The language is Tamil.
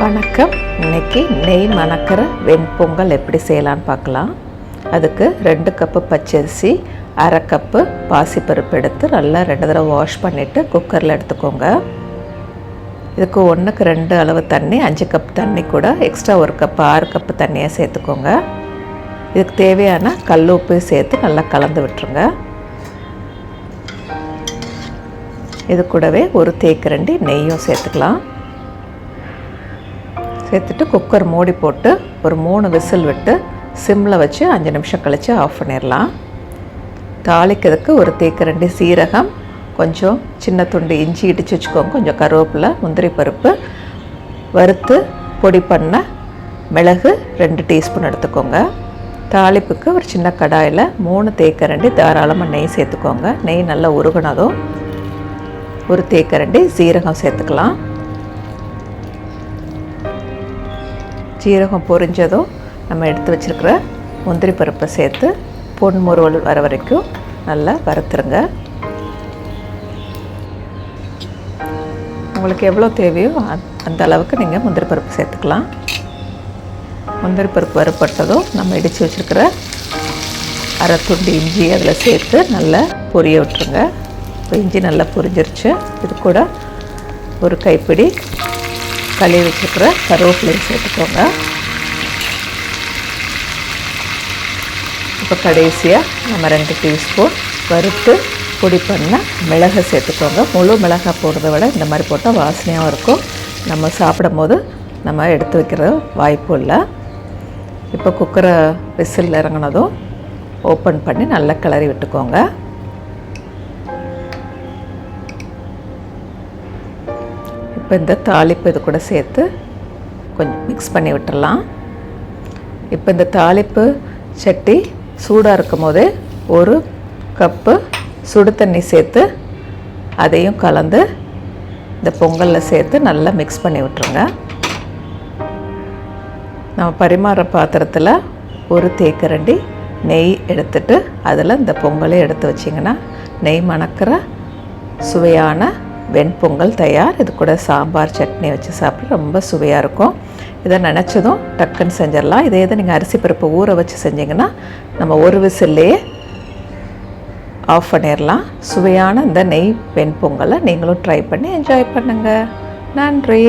வணக்கம். இன்னைக்கு நெய் மணக்கிற வெண்பொங்கல் எப்படி செய்யலான்னு பார்க்கலாம். அதுக்கு ரெண்டு கப்பு பச்சரிசி அரை கப்பு பாசிப்பருப்பு எடுத்து நல்லா ரெண்டு தடவை வாஷ் பண்ணிவிட்டு குக்கரில் எடுத்துக்கோங்க. இதுக்கு ஒன்றுக்கு ரெண்டு அளவு தண்ணி அஞ்சு கப் தண்ணி கூட எக்ஸ்ட்ரா ஒரு கப் ஆறு கப்பு தண்ணியாக சேர்த்துக்கோங்க. இதுக்கு தேவையான கல் உப்பு சேர்த்து நல்லா கலந்து விட்டுருங்க. இது கூடவே ஒரு தேக்கரண்டி நெய்யும் சேர்த்துக்கலாம். சேர்த்துட்டு குக்கர் மூடி போட்டு ஒரு மூணு விசில் விட்டு சிம்மில் வச்சு அஞ்சு நிமிஷம் கழித்து ஆஃப் பண்ணிடலாம். தாளிக்கிறதுக்கு ஒரு தேக்கரண்டி சீரகம் கொஞ்சம் சின்ன துண்டு இஞ்சி இடித்து வச்சுக்கோங்க கொஞ்சம் கருவேப்பிலை முந்திரி பருப்பு வறுத்து பொடி பண்ண மிளகு ரெண்டு டீஸ்பூன் எடுத்துக்கோங்க. தாளிப்புக்கு ஒரு சின்ன கடாயில் மூணு தேக்கரண்டி தாராளமாக நெய் சேர்த்துக்கோங்க. நெய் நல்லா உருகுனதும் ஒரு தேக்கரண்டி சீரகம் சேர்த்துக்கலாம். ஜீரகம் பொரிஞ்சதும் நம்ம எடுத்து வச்சுருக்கிற முந்திரி பருப்பை சேர்த்து பொன்முருவல் வர வரைக்கும் நல்லா வறுத்துருங்க. உங்களுக்கு எவ்வளோ தேவையோ அந்த அளவுக்கு நீங்கள் முந்திரி பருப்பு சேர்த்துக்கலாம். முந்திரி பருப்பு வறுப்பட்டதும் நம்ம இடித்து வச்சுருக்கிற அரை துண்டு இஞ்சி அதில் சேர்த்து நல்லா பொரிய விட்டுருங்க. இப்போ இஞ்சி நல்லா பொரிஞ்சிருச்சு. இது கூட ஒரு கைப்பிடி கழுவி வச்சுக்கிற கருவேப்பிலையும் சேர்த்துக்கோங்க. இப்போ கடைசியாக நம்ம ரெண்டு டீஸ்பூன் வறுத்து பொடி பண்ண மிளகை சேர்த்துக்கோங்க. முழு மிளகாய் போடுறத விட இந்த மாதிரி போட்டால் வாசனையாகவும் இருக்கும். நம்ம சாப்பிடும் போது நம்ம எடுத்து வைக்கிற வாய்ப்பு இல்லை. இப்போ குக்கரை விசில் இறங்கினதும் ஓப்பன் பண்ணி நல்லா கிளறி விட்டுக்கோங்க. இப்போ இந்த தாளிப்பு இது கூட சேர்த்து கொஞ்சம் மிக்ஸ் பண்ணி விட்டுடலாம் இப்போ இந்த தாளிப்பு சட்டி சூடாக இருக்கும் போதே ஒரு கப்பு சுடு தண்ணி சேர்த்து அதையும் கலந்து இந்த பொங்கலில் சேர்த்து நல்லா மிக்ஸ் பண்ணி விட்டுருங்க. நம்ம பரிமாற பாத்திரத்தில் ஒரு தேக்கரண்டி நெய் எடுத்துட்டு அதில் இந்த பொங்கலை எடுத்து வச்சிங்கன்னா நெய் மணக்கிற சுவையான வெண்பொங்கல் தயார். இது கூட சாம்பார் சட்னி வச்சு சாப்பிட ரொம்ப சுவையாக இருக்கும். இதை நினச்சதும் டக்குன்னு செஞ்சிடலாம். இதே இதை நீங்கள் அரிசி பருப்பு ஊற வச்சு செஞ்சிங்கன்னா நம்ம ஒரு விசில்லையே ஆஃப் பண்ணிடலாம். சுவையான இந்த நெய் வெண்பொங்கலை நீங்களும் ட்ரை பண்ணி என்ஜாய் பண்ணுங்கள் நன்றி.